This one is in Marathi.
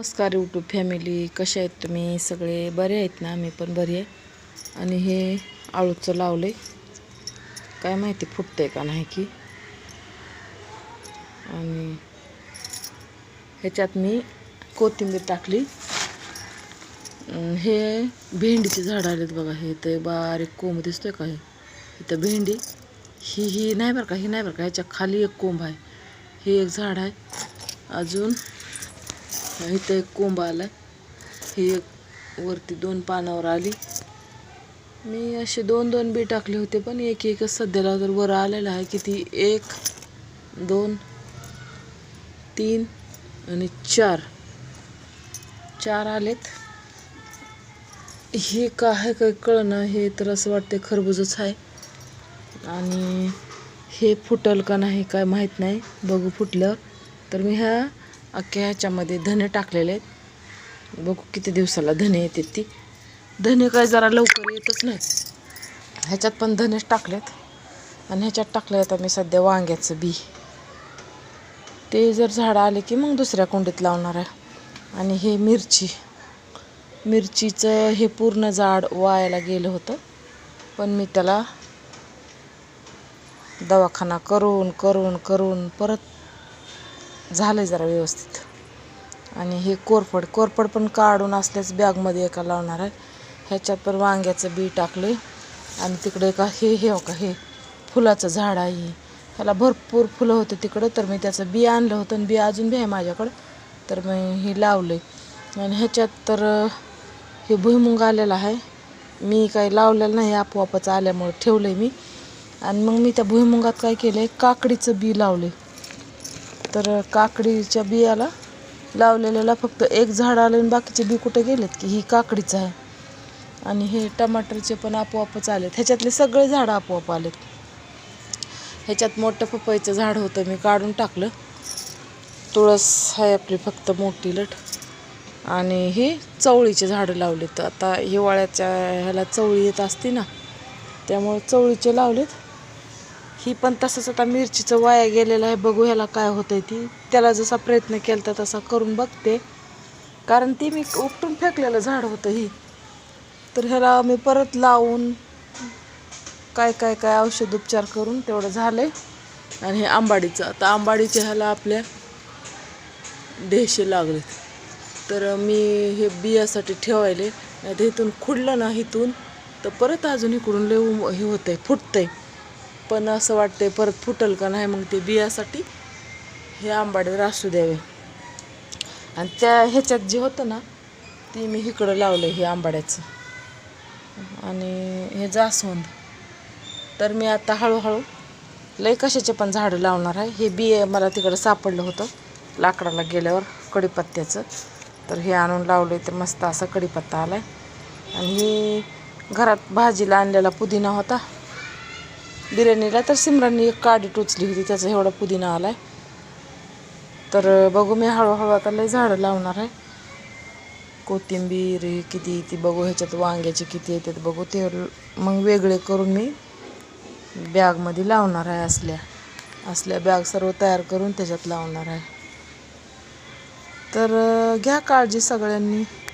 नमस्कार यूट्यूब फॅमिली कशा आहेत तुम्ही? सगळे बरे आहेत ना? मी पण बरी आहे. आणि हे आळूचं लावलं आहे काय माहिती फुटतं आहे का नाही की? आणि ह्याच्यात मी कोथिंबीर टाकली. हे भेंडीचे झाड आलेत बघा. हे ते बारीक कोंब दिसतोय का हे? इथं भेंडी. ही ही नाही बरं का ही नाही बरं का? ह्याच्या खाली एक कोंब आहे. हे एक झाड आहे. अजून इथं एक कोंब आला. ही एक वरती दोन पानावर आली. मी असे दोन दोन बी टाकले होते पण एक एकच सध्याला तर वर आलेला आहे किती एक दोन तीन आणि चार. चार आलेत. हे का आहे काय कळणं हे तर असं वाटते खरबूजच आहे. आणि हे फुटल का नाही काय माहीत नाही. बघू फुटल्यावर. तर मी ह्या अख्ख्या ह्याच्यामध्ये धने टाकलेले आहेत. बघू किती दिवसाला धने येते ती. धने काय जरा लवकर येतच नाहीत. ह्याच्यात पण धनेच टाकलेत. आणि ह्याच्यात टाकले आता मी सध्या वांग्याचं बी. ते जर झाडं आले की मग दुसऱ्या कुंडीत लावणार आहे. आणि हे मिरची. मिरचीचं हे पूर्ण झाड वायाला गेलं होतं. पण मी त्याला दवाखाना करून करून करून परत झालं जरा व्यवस्थित. आणि हे कोरफड कोरफड पण काढून असल्याच बॅगमध्ये एका लावणार आहे. ह्याच्यात पण वांग्याचं बी टाकले आणि तिकडे का हे हे हो का हे फुलाचं झाड आहे ह्याला भरपूर फुलं होते तिकडं तर मी त्याचं बी आणलं होतं आणि बी अजून बी आहे माझ्याकडं. तर मी हे लावलं आणि ह्याच्यात तर हे भुईमुंग आलेला आहे. मी काही लावलेलं नाही आपोआपच आल्यामुळं ठेवलं आहे मी. आणि मग मी त्या भुईमुगात काय केलं आहे काकडीचं बी लावले तर काकडीच्या बियाला लावलेल्याला फक्त एक झाड आलं आणि बाकीचे बी कुठे गेलेत की ही काकडीचं आहे. आणि हे टमाटरचे पण आपोआपच आलेत ह्याच्यातले सगळे झाडं आपोआप आलेत. ह्याच्यात मोठं पपईचं झाड होतं मी काढून टाकलं. तुळस आहे आपली फक्त मोठी लट. आणि हे चवळीचे झाडं लावलेत. आता हिवाळ्याच्या ह्याला चवळी येत असते ना त्यामुळे चवळीचे लावलेत. ही पण तसंच आता मिरचीचं वाया गेलेलं आहे. बघू ह्याला काय होतंय ती. त्याला जसा प्रयत्न केला तसा करून बघते. कारण ती मी उपटून फेकलेलं झाड होतं ही. तर ह्याला मी परत लावून काय काय काय औषध उपचार करून तेवढं झालं आहे आणि हे आंबाडीचं. आता आंबाडीच्या ह्याला आपल्या देशे लागले तर मी हे बियासाठी ठेवायले. नाही तर इथून खुडलं ना इथून. तर परत अजून इकडून लय होतं आहे फुटतं फुटतंय. पण असं वाटतंय परत फुटल का नाही मग ते बियासाठी हे आंबाडे असू द्यावे. आणि त्या ह्याच्यात जे होतं ना ती मी इकडं लावलं हे आंबाड्याचं. आणि हे जास्वंद. तर मी आता हळूहळू लय कशाचे पण झाडं लावणार आहे. हे बिये मला तिकडं सापडलं होतं लाकडाला गेल्यावर कढीपत्त्याचं. तर हे आणून लावलं तर मस्त असा कढीपत्ता आला आहे आणि घरात भाजीला आणलेला पुदिना होता. बिर्याणीला तर सिमरांनी एक काडी टोचली होती त्याचा एवढा पुदिना आला आहे तर बघू मी हळूहळू आता लय झाडं लावणार आहे. कोथिंबीर हे किती येते बघू ह्याच्यात वांग्याचे किती येतात बघू ते मग वेगळे करून मी बॅगमध्ये लावणार आहे असल्या असल्या बॅग सर्व तयार करून त्याच्यात लावणार आहे. तर घ्या काळजी सगळ्यांनी.